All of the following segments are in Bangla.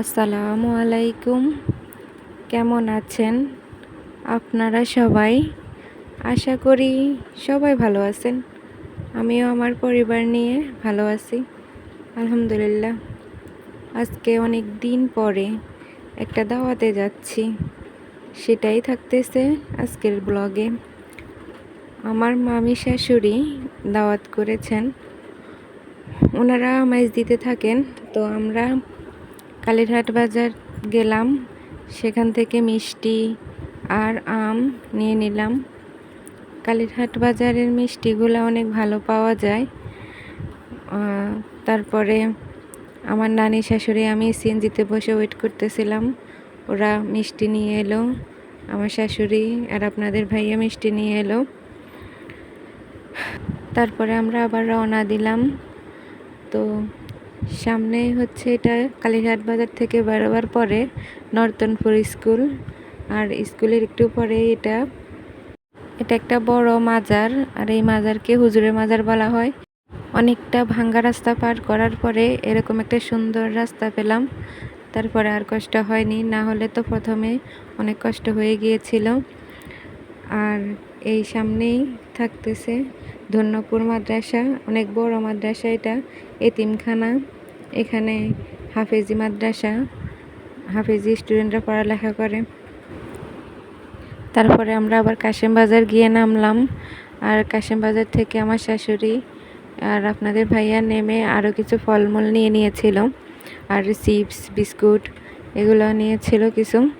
আসসালামু আলাইকুম। কেমন আছেন আপনারা সবাই? আশা করি সবাই ভালো আছেন। আমিও আমার পরিবার নিয়ে ভালো আছি। আলহামদুলিল্লাহ। আজকে অনেক দিন পরে একটা দাওয়াতে যাচ্ছি। সেটাই থাকতেছে আজকের ব্লগে। আমার মামি শাশুড়ি দাওয়াত করেছেন। ওনারা মাইজ দিতে থাকেন। তো আমরা কালীরহাট বাজার গেলাম, সেখান থেকে মিষ্টি আর আম নিয়ে নিলাম। কালীরহাট বাজারের মিষ্টিগুলো অনেক ভালো পাওয়া যায়। তারপরে আমার নানি শাশুড়ি আমি সিএনজিতে বসে ওয়েট করতেছিলাম। ওরা মিষ্টি নিয়ে এলো, আমার শাশুড়ি আর আপনাদের ভাইয়া মিষ্টি নিয়ে এলো। তারপরে আমরা আবার রওনা দিলাম। তো সামনে হচ্ছে এটা কালীঘাট বাজার থেকে বেরোবার পরে নর্তনপুর স্কুল। আর স্কুলের একটু পরে এটা এটা একটা বড় মাজার। আর এই মাজারকে হুজুরের মাজার বলা হয়। অনেকটা ভাঙ্গা রাস্তা পার করার পরে এরকম একটা সুন্দর রাস্তা পেলাম। তারপরে আর কষ্ট হয়নি, না হলে তো প্রথমে অনেক কষ্ট হয়ে গিয়েছিল। আর এই সামনেই থাকতেছে ধন্যপুর মাদ্রাসা, অনেক বড় মাদ্রাসা এটা, এতিমখানা। এখানে হাফেজি মাদ্রাসা, হাফেজি স্টুডেন্টরা পড়ালেখা করে। তারপরে আমরা আবার কাশেম বাজার গিয়ে নামলাম। আর কাশেম বাজার থেকে আমার শাশুড়ি আর আপনাদের ভাইয়া নেমে আরও কিছু ফলমূল নিয়ে নিয়েছিল। আর চিপস, বিস্কুট এগুলো নিয়েছিল কিছু।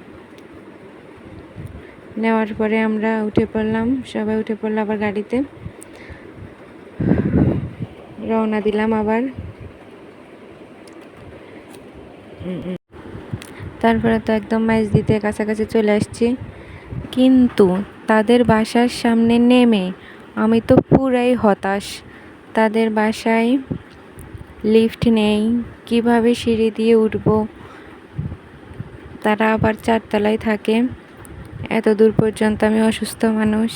নেওয়ার পরে আমরা উঠে পড়লাম, সবাই উঠে পড়ল আবার গাড়িতে। রওনা দিলাম আবার। তারপরে তো একদম মাইজ দিতে কাছাকাছি চলে আসছি। কিন্তু তাদের বাসার সামনে নেমে আমি তো পুরাই হতাশ। তাদের বাসায় লিফট নেই, কীভাবে সিঁড়ি দিয়ে উঠব? তারা আবার চারতলায় থাকে। এত দূর পর্যন্ত আমি অসুস্থ মানুষ,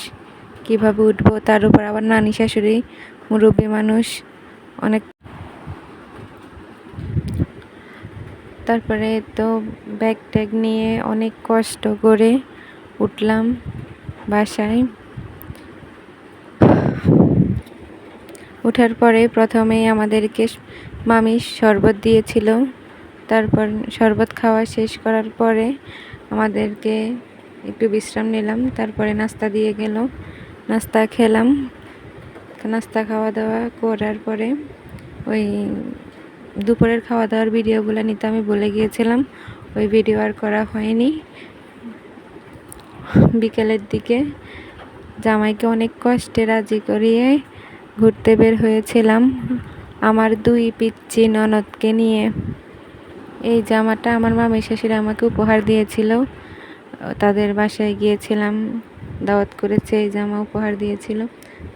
কীভাবে উঠবো? তার উপর আবার নানি শাশুড়ি মুরব্বী মানুষ। অনেক তারপরে তো ব্যাগ ট্যাগ নিয়ে অনেক কষ্ট করে উঠলাম বাসায়। ওঠার পরে প্রথমেই আমাদেরকে মামি শরবত দিয়েছিল। তারপর শরবত খাওয়া শেষ করার পরে আমাদেরকে একটু বিশ্রাম নিলাম, তারপরে নাস্তা দিয়ে গেল। নাস্তা খেলাম। নাস্তা খাওয়া দাওয়া করার পরে ওই দুপুরের খাওয়া দাওয়ার ভিডিওগুলো নিতে আমি বলে গিয়েছিলাম। ওই ভিডিও আর করা হয়নি। বিকেলের দিকে জামাইকে অনেক কষ্টে রাজি করিয়ে ঘুরতে বের হয়েছিলাম আমার দুই পিচ্ছি ননদকে নিয়ে। এই জামাটা আমার মামি শাশুড়ি আমাকে উপহার দিয়েছিল। তাদের বাসায় গিয়েছিলাম, দাওয়াত করেছে, এই জামা উপহার দিয়েছিল।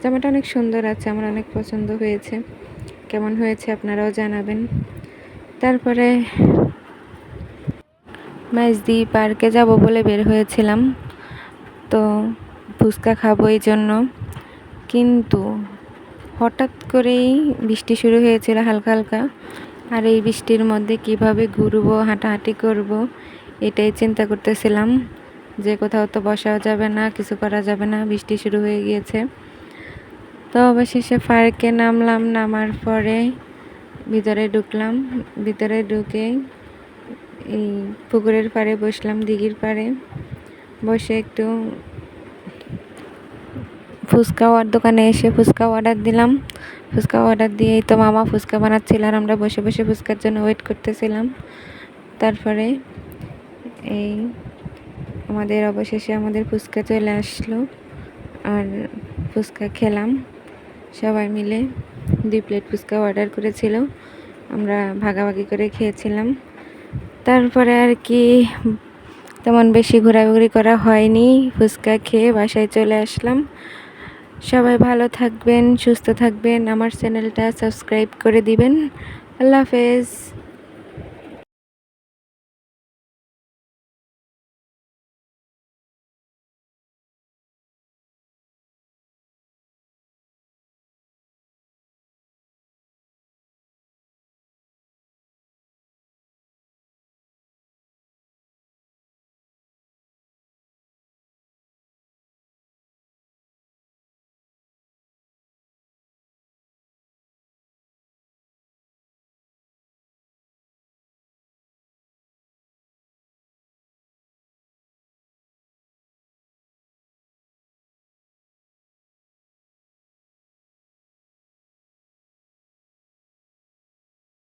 জামাটা অনেক সুন্দর আছে, আমার অনেক পছন্দ হয়েছে। কেমন হয়েছে আপনারাও জানাবেন। তারপরে ম্যাজদি পার্কে যাব বলে বের হয়েছিলাম। তো ফুচকা খাব এই জন্য। কিন্তু হঠাৎ করেই বৃষ্টি শুরু হয়েছিল হালকা হালকা। আর এই বৃষ্টির মধ্যে কীভাবে ঘুরবো, হাঁটাহাঁটি করব, এটাই চিন্তা করতেছিলাম। যে কোথাও তো বসাও যাবে না, কিছু করা যাবে না, বৃষ্টি শুরু হয়ে গিয়েছে। তো অবশেষে পার্কে নামলাম, নামার পরে ভিতরে ঢুকলাম। ভিতরে ঢুকে এই পুকুরের পাড়ে বসলাম, দিঘির পাড়ে। বসে একটু ফুচকা দোকানে এসে ফুচকা অর্ডার দিলাম। ফুচকা অর্ডার দিয়েই তো মামা ফুচকা বানাচ্ছিল আর আমরা বসে বসে ফুচকার জন্য ওয়েট করতেছিলাম। তারপরে এই আমাদের অবশেষে আমাদের ফুচকা চলে আসলো। আর ফুচকা খেলাম। সবাই মিলে দুই প্লেট ফুচকা অর্ডার করেছিল। আমরা ভাগাভাগি করে খেয়েছিলাম। তারপরে আর কি, তেমন বেশি ঘোরাঘুরি করা হয়নি। ফুচকা খেয়ে বাসায় চলে আসলাম। সবাই ভালো থাকবেন, সুস্থ থাকবেন। আমার চ্যানেলটা সাবস্ক্রাইব করে দিবেন। আল্লাহ হাফেজ।